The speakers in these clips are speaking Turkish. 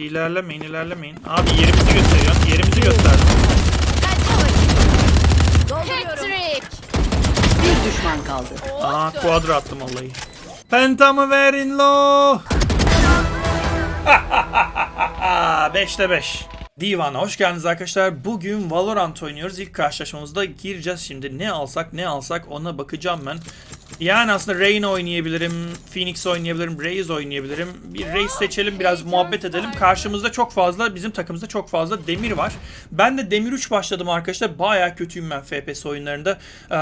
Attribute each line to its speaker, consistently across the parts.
Speaker 1: Hadi ilerlemeyin ilerlemeyin. Abi yerimizi gösteriyorsun. Yerimizi gösterdim.
Speaker 2: Patrick.
Speaker 3: Bir düşman kaldı.
Speaker 1: Aa quadra attım vallahi. Pentamı verin lo. 5'te 5. Divan'a hoş geldiniz arkadaşlar. Bugün Valorant oynuyoruz. İlk karşılaşmamızda gireceğiz şimdi. Ne alsak ne alsak ona bakacağım ben. Yani aslında Reyna oynayabilirim, Phoenix oynayabilirim, Raze oynayabilirim. Bir Raze seçelim, biraz muhabbet edelim. Karşımızda çok fazla, bizim takımımızda çok fazla Demir var. Ben de Demir 3 başladım arkadaşlar. Bayağı kötüyüm ben FPS oyunlarında. Ee,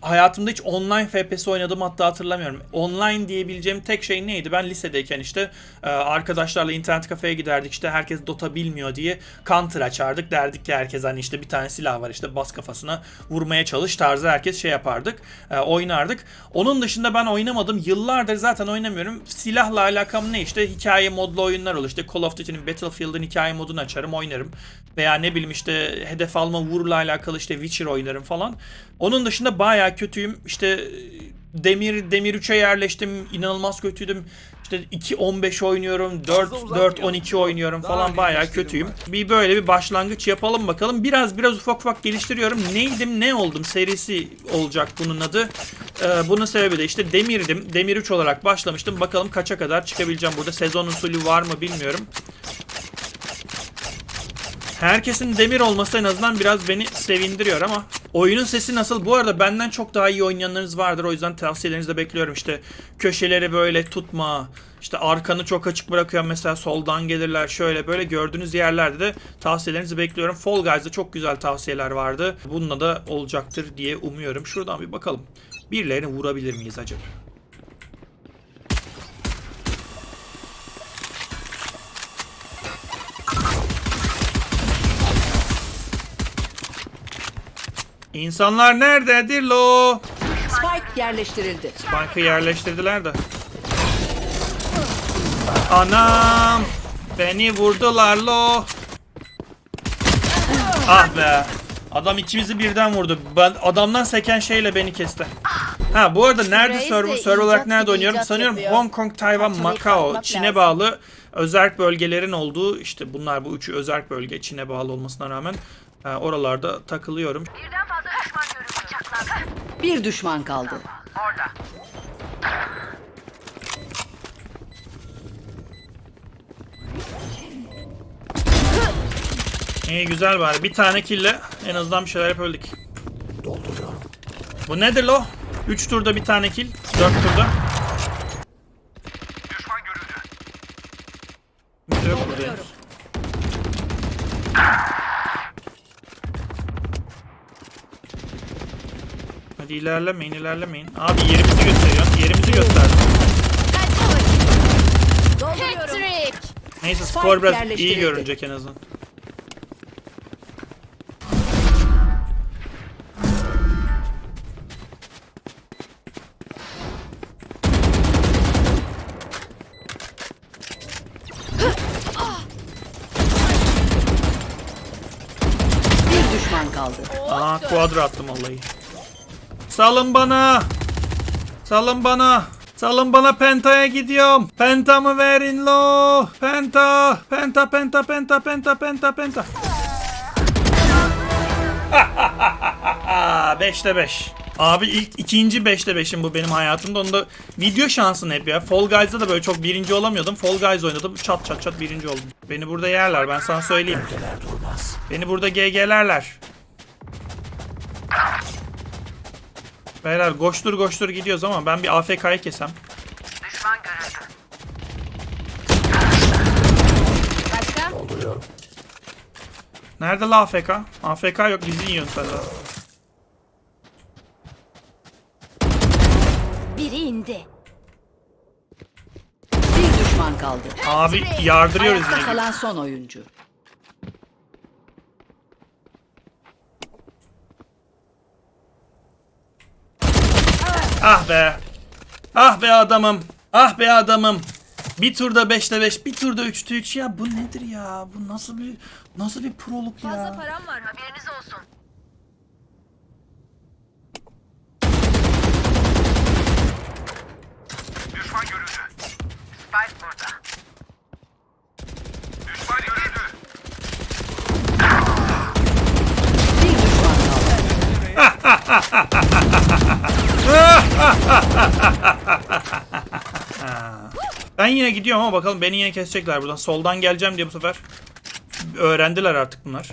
Speaker 1: hayatımda hiç online FPS oynadım hatta hatırlamıyorum. Online diyebileceğim tek şey neydi? Ben lisedeyken işte e, arkadaşlarla internet kafeye giderdik. İşte herkes Dota bilmiyor diye Counter açardık. Derdik ki herkes hani işte bir tane silah var işte bas kafasına vurmaya çalış tarzı herkes şey yapardık. e, oynardık. Onun dışında ben oynamadım. Yıllardır zaten oynamıyorum. Silahla alakam ne işte hikaye modlu oyunlar olur. İşte Call of Duty'nin Battlefield'ın hikaye modunu açarım oynarım. Veya ne bileyim işte hedef alma vurla alakalı işte Witcher oynarım falan. Onun dışında bayağı kötüyüm. İşte Demir Demir 3'e yerleştim. İnanılmaz kötüydüm. İşte 2-15 oynuyorum. 4 4 12 oynuyorum falan bayağı kötüyüm. Bir böyle bir başlangıç yapalım bakalım. Biraz biraz ufak ufak geliştiriyorum. Neydim ne oldum serisi olacak bunun adı. Ee, bunun sebebi de işte Demir'dim. Demir 3 olarak başlamıştım. Bakalım kaça kadar çıkabileceğim burada. Sezon usulü var mı bilmiyorum. Herkesin demir olması en azından biraz beni sevindiriyor ama oyunun sesi nasıl? Bu arada benden çok daha iyi oynayanlarınız vardır. O yüzden tavsiyelerinizi de bekliyorum. İşte köşeleri böyle tutma. İşte arkanı çok açık bırakıyorum mesela soldan gelirler şöyle böyle gördüğünüz yerlerde de tavsiyelerinizi bekliyorum. Fall Guys'da çok güzel tavsiyeler vardı. Bununla da olacaktır diye umuyorum. Şuradan bir bakalım. Birilerini vurabilir miyiz acaba? İnsanlar nerededir lo?
Speaker 3: Spike yerleştirildi.
Speaker 1: Spike'ı yerleştirdiler de. Anam! Beni vurdular lo. Ah be. Adam ikimizi birden vurdu. Ben adamdan seken şeyle beni kesti. Ha bu arada nerede server, server olarak nerede oynuyorum? Sanıyorum
Speaker 2: yapıyor.
Speaker 1: Hong Kong, Tayvan, Macao, Çin'e bağlı özerk bölgelerin olduğu işte bunlar bu üçü özerk bölge Çin'e bağlı olmasına rağmen e, oralarda takılıyorum.
Speaker 3: Bir düşman kaldı.
Speaker 1: İyi güzel bari. Bir tane kille en azından bir şeyler yapabildik. Bu nedir lo? 3 turda bir tane kill. 4 turda. Kimse yok burada henüz. Hadi ilerlemeyin ilerlemeyin. Abi yerimizi gösteriyorsun. Yerimizi gösterdim.
Speaker 2: Patrick.
Speaker 1: Neyse skor biraz iyi görünecek en azından.
Speaker 3: Bir düşman kaldı.
Speaker 1: Aa quadra attım vallahi. Salın bana. Salın bana. Salın bana pentaya gidiyorum. Pentamı verin lo. Penta. Penta penta penta penta penta penta. 5'te 5. Abi ilk ikinci 5'te 5'im bu benim hayatımda. Onu video şansın hep ya. Fall Guys'da da böyle çok birinci olamıyordum. Fall Guys oynadım. Çat çat çat birinci oldum. Beni burada yerler ben sana söyleyeyim. Beni burada GG'lerler. Beyler koştur koştur gidiyoruz ama ben bir AFK'yı kesem.
Speaker 2: Başka?
Speaker 1: Nerede la AFK? AFK yok bizi yiyorsun de.
Speaker 2: Biri indi.
Speaker 3: Bir düşman kaldı.
Speaker 1: Abi yardırıyoruz
Speaker 3: Ayakta
Speaker 1: yine.
Speaker 3: kalan son oyuncu.
Speaker 1: Ah be. Ah be adamım. Ah be adamım. Bir turda 5'te 5, bir turda 3'te 3 ya bu nedir ya? Bu nasıl bir nasıl bir proluk ya?
Speaker 2: param var haberiniz olsun.
Speaker 4: Düşman görüldü. Spike burada. Düşman
Speaker 1: Ben yine gidiyorum ama bakalım beni yine kesecekler buradan. Soldan geleceğim diye bu sefer. Öğrendiler artık bunlar.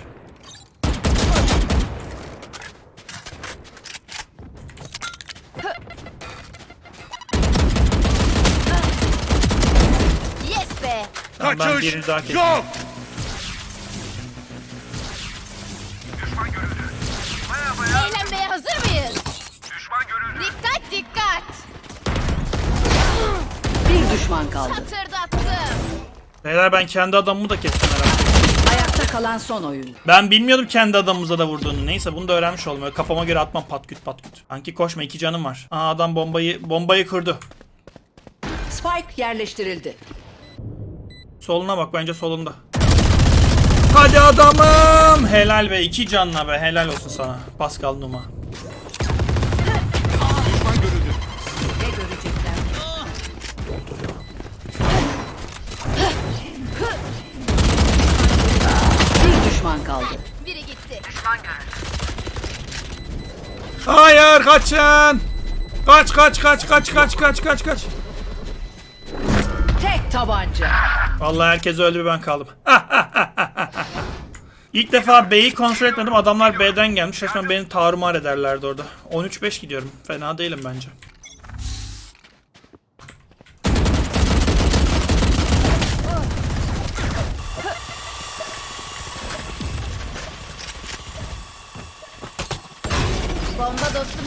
Speaker 2: Yes be.
Speaker 1: Tamam, ben birini daha kestim.
Speaker 4: Yok.
Speaker 3: Düşman kaldı.
Speaker 2: Hatırdattım.
Speaker 1: Beyler ben kendi adamımı da kestim herhalde.
Speaker 3: Ayakta kalan son oyun.
Speaker 1: Ben bilmiyordum kendi adamımıza da vurduğunu. Neyse bunu da öğrenmiş oldum. Öyle kafama göre atmam pat küt pat küt. Anki koşma iki canım var. Aa adam bombayı bombayı kırdı.
Speaker 3: Spike yerleştirildi.
Speaker 1: Soluna bak bence solunda. Hadi adamım. Helal be iki canla be helal olsun sana. Pascal Numa.
Speaker 3: Kaldı.
Speaker 2: Biri gitti.
Speaker 1: Hayır kaçın. Kaç kaç kaç kaç kaç kaç kaç kaç.
Speaker 3: Tek tabanca.
Speaker 1: Vallahi herkes öldü ben kaldım. İlk defa B'yi kontrol etmedim. Adamlar B'den gelmiş. Resmen beni tarumar ederlerdi orada. 13-5 gidiyorum. Fena değilim bence.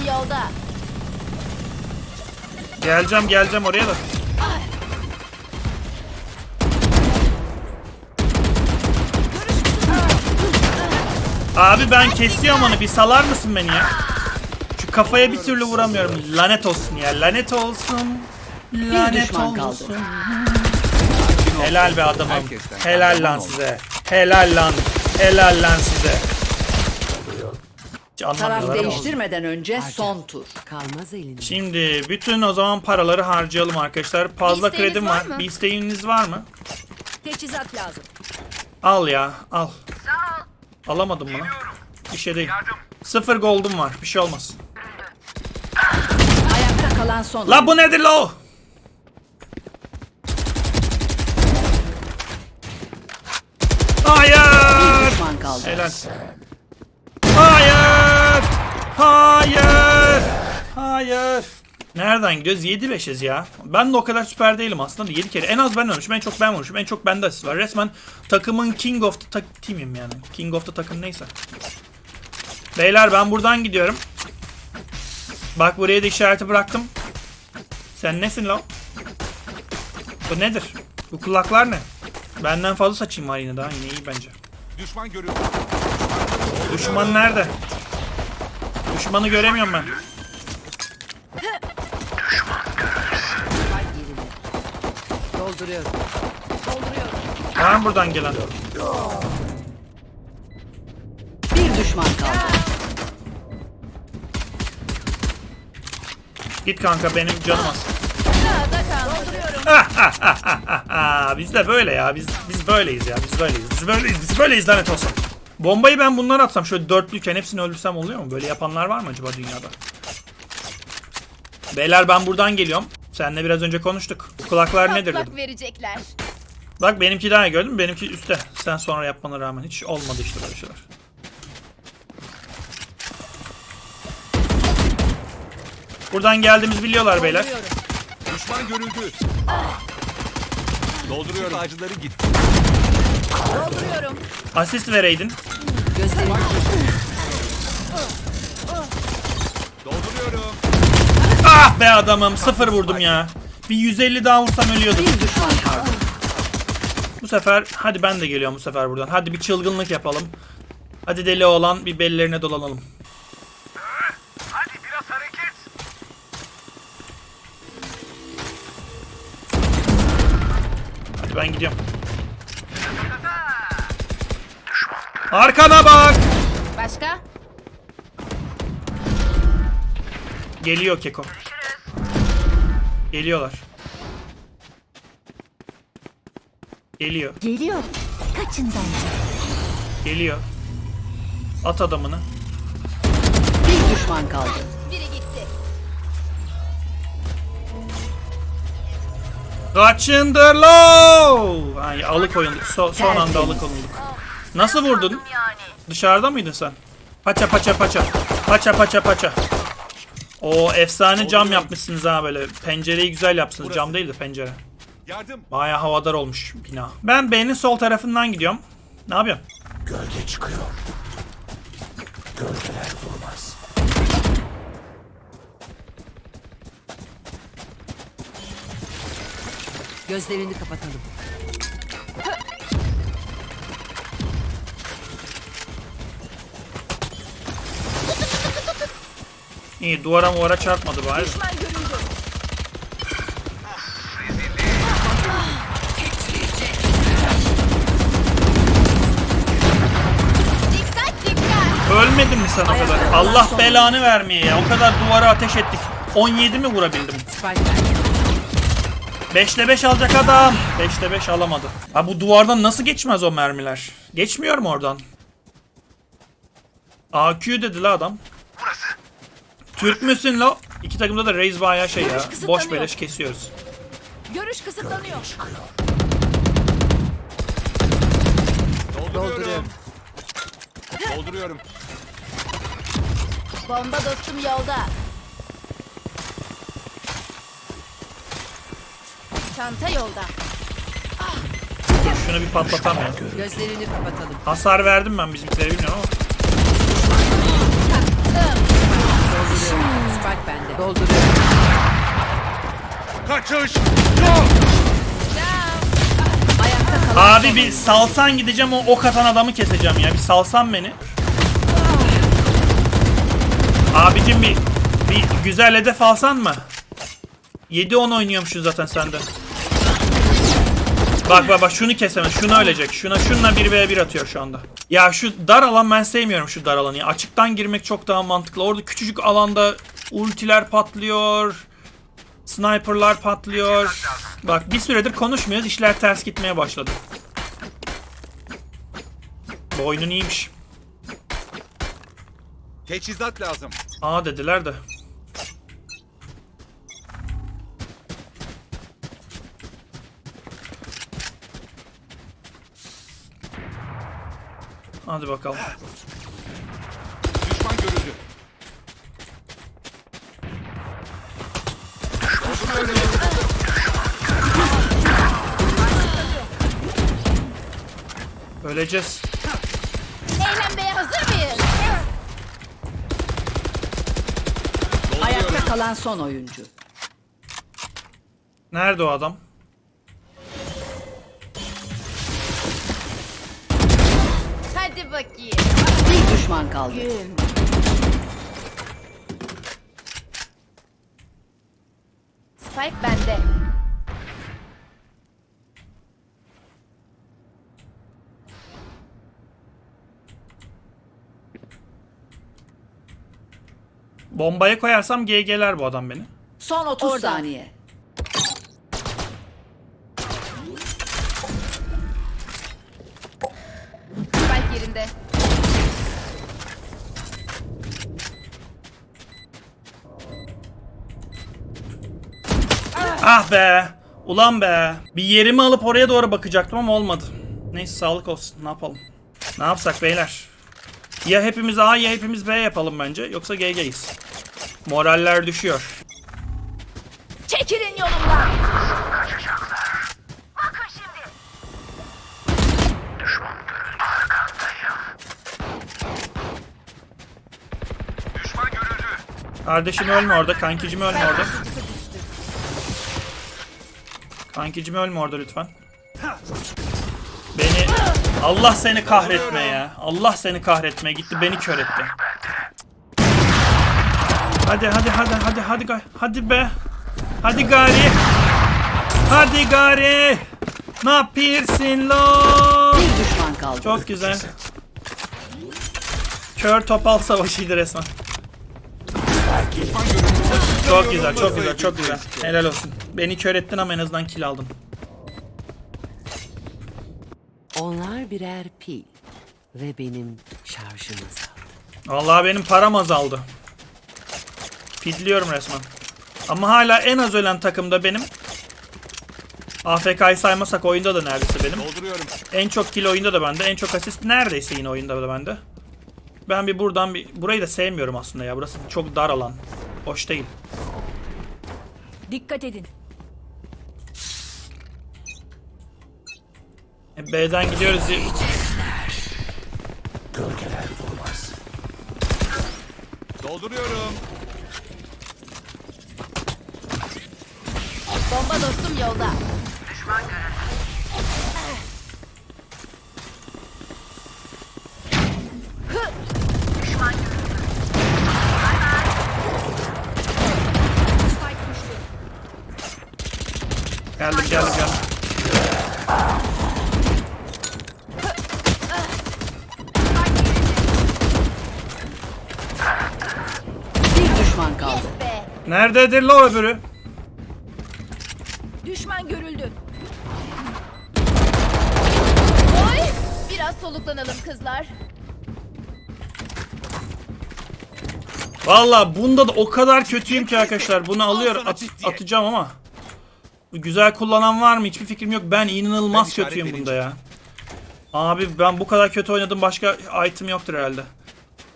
Speaker 2: Yolda.
Speaker 1: Geleceğim geleceğim oraya da. Abi ben kesiyorum onu. Bir salar mısın beni ya? Şu kafaya bir türlü vuramıyorum. Lanet olsun ya. Lanet olsun. Lanet
Speaker 3: kaldı.
Speaker 1: olsun. Helal be adamım. Helal lan size. Helal lan. Helal lan size.
Speaker 3: Taraf
Speaker 1: anlamıyorlar ama.
Speaker 3: değiştirmeden önce son tur.
Speaker 5: Kalmaz elinde.
Speaker 1: Şimdi bütün o zaman paraları harcayalım arkadaşlar. Fazla
Speaker 2: isteğiniz
Speaker 1: kredim
Speaker 2: var
Speaker 1: var.
Speaker 2: mı?
Speaker 1: Bir isteğiniz var mı?
Speaker 2: Teçhizat lazım.
Speaker 1: Al ya al. Alamadım bunu. Bir şey değil. Sıfır gold'um var. Bir şey olmaz.
Speaker 3: Ayakta kalan son
Speaker 1: La bu nedir la o?
Speaker 3: Bir
Speaker 1: Hayır.
Speaker 3: düşman kaldı.
Speaker 1: Helal. Hayır. Hayır. Nereden gidiyoruz? 7-5'iz ya. Ben de o kadar süper değilim aslında. 7 kere. En az ben ölmüşüm. En çok ben vurmuşum. En çok bende asist var. Resmen takımın king of the ta- team'im yani. King of the takım neyse. Beyler ben buradan gidiyorum. Bak buraya da işareti bıraktım. Sen nesin lan? Bu nedir? Bu kulaklar ne? Benden fazla saçım var yine daha yine iyi bence.
Speaker 4: Düşman görüldü.
Speaker 1: Düşman nerede? Düşmanı göremiyorum ben.
Speaker 3: Dolduruyorum.
Speaker 1: Var mı buradan gelen?
Speaker 3: Bir düşman kaldı.
Speaker 1: Git kanka benim canım az.
Speaker 2: Sağda kal. Dolduruyorum.
Speaker 1: Aa, biz de böyle ya. Biz biz böyleyiz ya. Biz böyleyiz. Biz böyleyiz. Biz böyleyiz lanet olsun. Bombayı ben bundan atsam şöyle dörtlüyken hepsini öldürsem oluyor mu? Böyle yapanlar var mı acaba dünyada? Beyler ben buradan geliyorum. Seninle biraz önce konuştuk. Bu kulaklar nedir dedim.
Speaker 2: verecekler.
Speaker 1: Bak benimki daha iyi gördün mü? Benimki üstte. Sen sonra yapmana rağmen hiç olmadı işte böyle şeyler. Buradan geldiğimizi biliyorlar beyler.
Speaker 2: Dolduruyorum.
Speaker 4: Düşman görüldü. Dolduruyorum. Ağacıları gitti.
Speaker 2: Dolduruyorum.
Speaker 1: Asist vereydin.
Speaker 3: Gözlerini
Speaker 4: Dolduruyorum.
Speaker 1: Ah be adamım sıfır vurdum ya. Bir 150 daha vursam ölüyordum. Bu sefer hadi ben de geliyorum bu sefer buradan. Hadi bir çılgınlık yapalım. Hadi deli olan bir bellerine dolanalım.
Speaker 4: Hadi biraz hareket.
Speaker 1: Hadi ben gidiyorum. Arkana bak.
Speaker 2: Başka?
Speaker 1: Geliyor Keko. Geliyorlar. Geliyor.
Speaker 2: Geliyor. Kaçın bence.
Speaker 1: Geliyor. At adamını.
Speaker 3: Bir düşman kaldı.
Speaker 2: Biri gitti.
Speaker 1: Kaçındır lo! Ay alıkoyulduk. So- son anda alıkoyulduk. Nasıl vurdun? Dışarıda mıydın sen? Paça paça paça. Paça paça paça. O efsane cam yapmışsınız ha böyle. Pencereyi güzel yapmışsınız. Cam değil de pencere.
Speaker 4: Yardım.
Speaker 1: Baya havadar olmuş bina. Ben B'nin sol tarafından gidiyorum. Ne yapıyorsun?
Speaker 5: Gölge çıkıyor. Gölgeler durmaz.
Speaker 3: Gözlerini kapatalım.
Speaker 1: İyi duvara muvara çarpmadı bari. Ölmedin mi sen o kadar? Allah belanı vermeye ya. O kadar duvara ateş ettik. 17 mi vurabildim?
Speaker 3: Spike bende.
Speaker 1: 5'te 5 alacak adam. 5'te 5 alamadı. Ha bu duvardan nasıl geçmez o mermiler? Geçmiyor mu oradan? AQ dedi la adam. Türk müsün lo? İki takımda da Raze bayağı şey ya.
Speaker 2: Görüş
Speaker 1: Boş beleş kesiyoruz.
Speaker 2: Görüş kısıtlanıyor.
Speaker 4: Dolduruyorum. Dolduruyorum.
Speaker 2: Bomba dostum yolda. Çanta yolda.
Speaker 1: Dur şunu bir patlatam ya.
Speaker 3: Gözlerini kapatalım.
Speaker 1: Hasar verdim ben bizimkilere bilmiyorum ama.
Speaker 3: Spike bende. Dolduruyorum.
Speaker 4: Kaçış. Yok.
Speaker 3: Ayakta kalan
Speaker 1: Abi bir salsan gideceğim o ok atan adamı keseceğim ya. Bir salsan beni. Abicim bir bir güzel hedef alsan mı? 7-10 oynuyormuşuz zaten sende. Bak bak bak şunu kesemez. Şunu ölecek. Şuna şunla 1v1 atıyor şu anda. Ya şu dar alan ben sevmiyorum şu dar alanı. ya. Açıktan girmek çok daha mantıklı. Orada küçücük alanda ultiler patlıyor. Sniperlar patlıyor. Bak bir süredir konuşmuyoruz. işler ters gitmeye başladı. Bu oyunun iyiymiş.
Speaker 4: Teçhizat lazım.
Speaker 1: Aa dediler de. Hadi bakalım.
Speaker 4: Düşman görüldü.
Speaker 1: Öleceğiz.
Speaker 2: Eğlenmeye hazır mıyız?
Speaker 3: Ayakta kalan son oyuncu.
Speaker 1: Nerede o adam?
Speaker 2: Hadi bakayım.
Speaker 3: Bir düşman kaldı.
Speaker 2: Gün. Spike bende.
Speaker 1: Bombaya koyarsam GG'ler bu adam beni.
Speaker 3: Son 30
Speaker 2: Orada.
Speaker 3: saniye.
Speaker 2: Spike yerinde.
Speaker 1: Ah be. Ulan be. Bir yerimi alıp oraya doğru bakacaktım ama olmadı. Neyse sağlık olsun. Ne yapalım? Ne yapsak beyler? Ya hepimiz A ya hepimiz B yapalım bence. Yoksa GG'yiz. Moraller düşüyor.
Speaker 2: Çekilin yolumdan.
Speaker 4: Düşman görüldü.
Speaker 1: Kardeşim ölme orada. Kankicim ölme orada. Kankicim ölme orada lütfen. Beni... Allah seni kahretme ya. Allah seni kahretme. Gitti beni kör etti. Hadi hadi hadi hadi hadi hadi be. Hadi gari. Hadi gari. Ne yapıyorsun lo?
Speaker 3: Bir düşman kaldı.
Speaker 1: Çok güzel. Kör topal savaşıydı resmen. Çok güzel, çok güzel, çok güzel. Helal olsun. Beni kör ettin ama en azından kill aldım.
Speaker 3: Onlar birer pil. Ve benim şarjım azaldı.
Speaker 1: Vallahi benim param azaldı. Fidliyorum resmen. Ama hala en az ölen takımda benim. AFK'yı saymasak oyunda da neredeyse benim.
Speaker 4: Dolduruyorum.
Speaker 1: En çok kill oyunda da bende. En çok asist neredeyse yine oyunda da bende. Ben bir buradan bir... Burayı da sevmiyorum aslında ya. Burası çok dar alan. Hoş değil.
Speaker 2: Dikkat edin.
Speaker 1: E, B'den gidiyoruz.
Speaker 4: Dolduruyorum.
Speaker 2: Bomba dostum yolda.
Speaker 1: Geldim geldim geldim.
Speaker 3: Bir düşman kaldı.
Speaker 1: Nerededir la öbürü?
Speaker 2: Düşman görüldü. Oy! Biraz soluklanalım kızlar.
Speaker 1: Valla bunda da o kadar kötüyüm ki arkadaşlar. Bunu alıyorum
Speaker 4: sana
Speaker 1: at- atacağım ama. Güzel kullanan var mı? Hiçbir fikrim yok. Ben inanılmaz
Speaker 4: Ben işaret
Speaker 1: kötüyüm bunda ya. Abi ben bu kadar kötü oynadım başka item yoktur herhalde.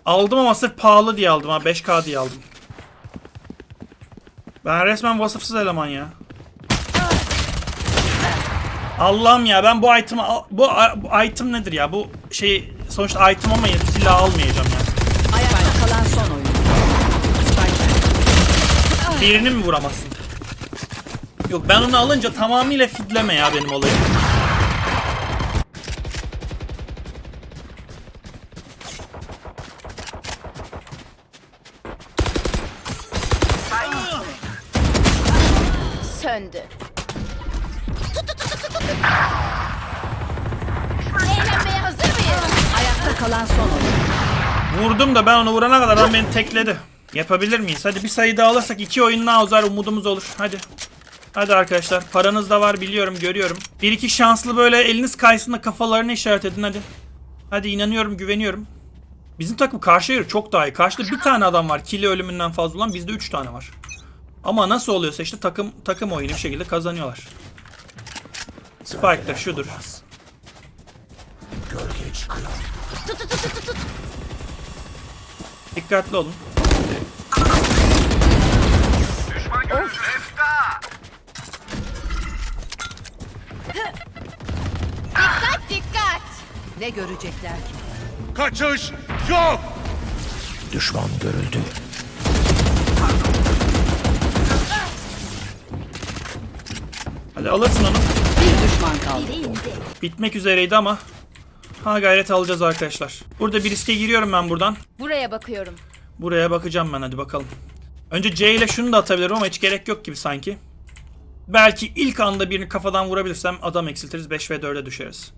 Speaker 1: Aldım ama sırf pahalı diye aldım ha 5k diye aldım. Ben resmen vasıfsız eleman ya. Allah'ım ya ben bu item'ı al- bu, bu item nedir ya? Bu şey sonuçta item ama silah almayacağım ya.
Speaker 3: Ayakta kalan son. Spike
Speaker 1: Birini mi vuramazsın? Yok ben onu alınca tamamıyla fidleme ya benim olayım. Vurdum da ben onu vurana kadar adam beni tekledi. Yapabilir miyiz? Hadi bir sayı daha alırsak iki oyun daha uzar umudumuz olur. Hadi. Hadi arkadaşlar paranız da var biliyorum görüyorum. Bir iki şanslı böyle eliniz kaysın da kafalarını işaret edin hadi. Hadi inanıyorum güveniyorum. Bizim takım karşıya göre çok daha iyi. Karşıda bir tane adam var. Kili ölümünden fazla olan bizde üç tane var. Ama nasıl oluyorsa işte takım takım oyunu bir şekilde kazanıyorlar. Spike'dır şudur.
Speaker 5: Gölge çıkıyor.
Speaker 2: Tut, tut, tut, tut, tut.
Speaker 1: Dikkatli olun.
Speaker 2: Dikkat dikkat.
Speaker 3: Ne görecekler ki?
Speaker 4: Kaçış yok.
Speaker 5: Düşman görüldü.
Speaker 1: Hadi alırsın onu.
Speaker 3: Bir düşman kaldı.
Speaker 1: Bitmek üzereydi ama ha gayret alacağız arkadaşlar. Burada bir riske giriyorum ben buradan.
Speaker 2: Buraya bakıyorum.
Speaker 1: Buraya bakacağım ben hadi bakalım. Önce C ile şunu da atabilirim ama hiç gerek yok gibi sanki. Belki ilk anda birini kafadan vurabilirsem adam eksiltiriz 5 ve 4'e düşeriz.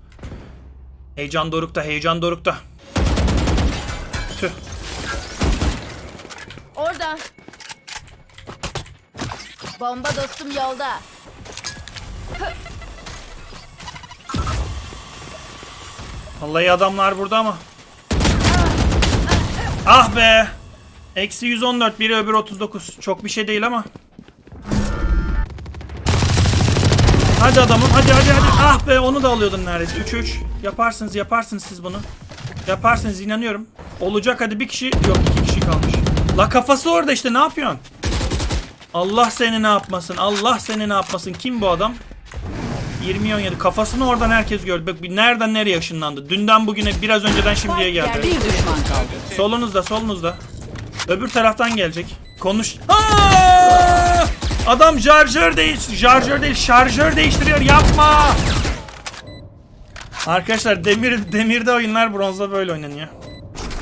Speaker 1: Heyecan dorukta, heyecan dorukta. Tüh.
Speaker 2: Orada. Bomba dostum yolda.
Speaker 1: Vallahi adamlar burada ama. Ah be. Eksi 114 biri öbür 39. Çok bir şey değil ama. Hadi adamım hadi hadi hadi. Ah be onu da alıyordun neredeyse. 3-3. Yaparsınız yaparsınız siz bunu. Yaparsınız inanıyorum. Olacak hadi bir kişi. Yok iki kişi kalmış. La kafası orada işte ne yapıyorsun? Allah seni ne yapmasın. Allah seni ne yapmasın. Kim bu adam? 20-17 kafasını oradan herkes gördü. Bak bir nereden nereye ışınlandı. Dünden bugüne biraz önceden şimdiye geldi.
Speaker 3: Bir düşman kaldı.
Speaker 1: Solunuzda solunuzda. Öbür taraftan gelecek. Konuş. Aa! Adam şarjör değiş şarjör değil şarjör değiştiriyor yapma. Arkadaşlar demir demirde oyunlar bronzda böyle oynanıyor.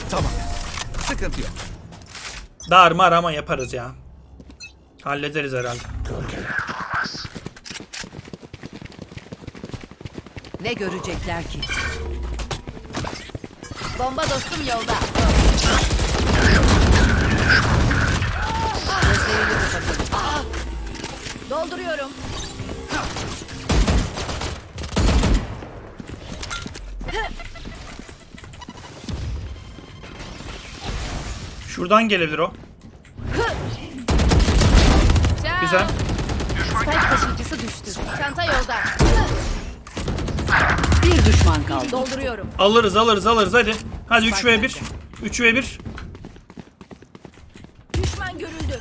Speaker 4: Tamam. Sıkıntı yok.
Speaker 1: Darmar ama yaparız ya. Hallederiz herhalde.
Speaker 5: Gölgeler
Speaker 3: Ne görecekler ki?
Speaker 2: Bomba dostum yolda. Dolduruyorum.
Speaker 1: Şuradan gelebilir o. Güzel.
Speaker 2: Spike taşıyıcısı düştü. Çanta yolda.
Speaker 3: Düşman kaldı.
Speaker 2: Dolduruyorum.
Speaker 1: Alırız alırız alırız hadi. Hadi 3 v 1. 3 v 1.
Speaker 2: Düşman görüldü.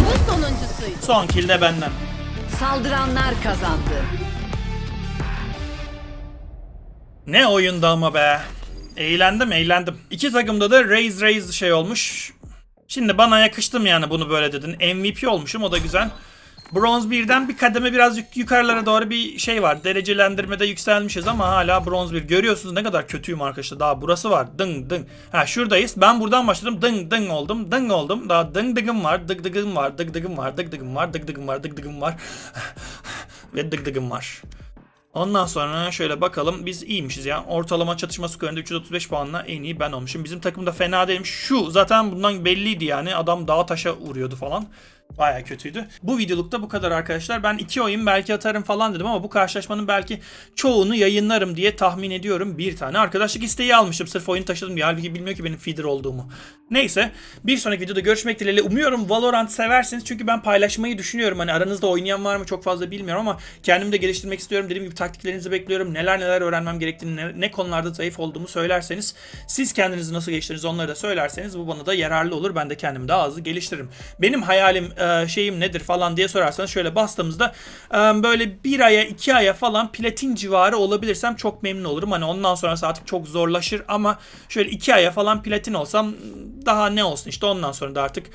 Speaker 2: Bu sonuncusuydu.
Speaker 1: Son kill de benden.
Speaker 3: Saldıranlar kazandı.
Speaker 1: Ne oyundu ama be. Eğlendim eğlendim. İki takımda da raise raise şey olmuş. Şimdi bana yakıştım yani bunu böyle dedin. MVP olmuşum o da güzel. Bronz 1'den bir kademe biraz yuk- yukarılara doğru bir şey var. Derecelendirmede yükselmişiz ama hala bronz 1. Görüyorsunuz ne kadar kötüyüm arkadaşlar. Daha burası var. Ding ding. Ha şuradayız. Ben buradan başladım. Ding ding oldum. Ding oldum. Daha ding dingim var. Dıg dıgım var. Dıg dıgım var. Dıg dıgım var. Dıg dıgım var. Dıg dıgım var. Ve dıg dıgım var. Ondan sonra şöyle bakalım. Biz iyiymişiz ya. Ortalama çatışma skorunda 335 puanla en iyi ben olmuşum. Bizim takım da fena değilmiş. Şu zaten bundan belliydi yani. Adam dağa taşa vuruyordu falan. Baya kötüydü. Bu videolukta bu kadar arkadaşlar. Ben iki oyun belki atarım falan dedim ama bu karşılaşmanın belki çoğunu yayınlarım diye tahmin ediyorum. Bir tane arkadaşlık isteği almıştım. Sırf oyun taşıdım diye. Halbuki bilmiyor ki benim feeder olduğumu. Neyse. Bir sonraki videoda görüşmek dileğiyle. Umuyorum Valorant seversiniz. Çünkü ben paylaşmayı düşünüyorum. Hani aranızda oynayan var mı çok fazla bilmiyorum ama kendimi de geliştirmek istiyorum. Dediğim gibi taktiklerinizi bekliyorum. Neler neler öğrenmem gerektiğini, ne, ne konularda zayıf olduğumu söylerseniz, siz kendinizi nasıl geliştiririz onları da söylerseniz bu bana da yararlı olur. Ben de kendimi daha hızlı geliştiririm. Benim hayalim, e, şeyim nedir falan diye sorarsanız şöyle bastığımızda e, böyle bir aya, iki aya falan platin civarı olabilirsem çok memnun olurum. Hani ondan sonrası artık çok zorlaşır ama şöyle iki aya falan platin olsam daha ne olsun işte ondan sonra da artık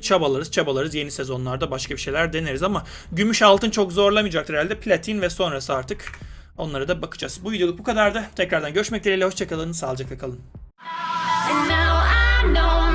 Speaker 1: çabalarız çabalarız yeni sezonlarda başka bir şeyler deneriz ama gümüş altın çok zorlamayacaktır herhalde platin ve sonrası artık onlara da bakacağız. Bu videoluk bu kadardı. Tekrardan görüşmek dileğiyle hoşçakalın sağlıcakla kalın.
Speaker 6: And now I know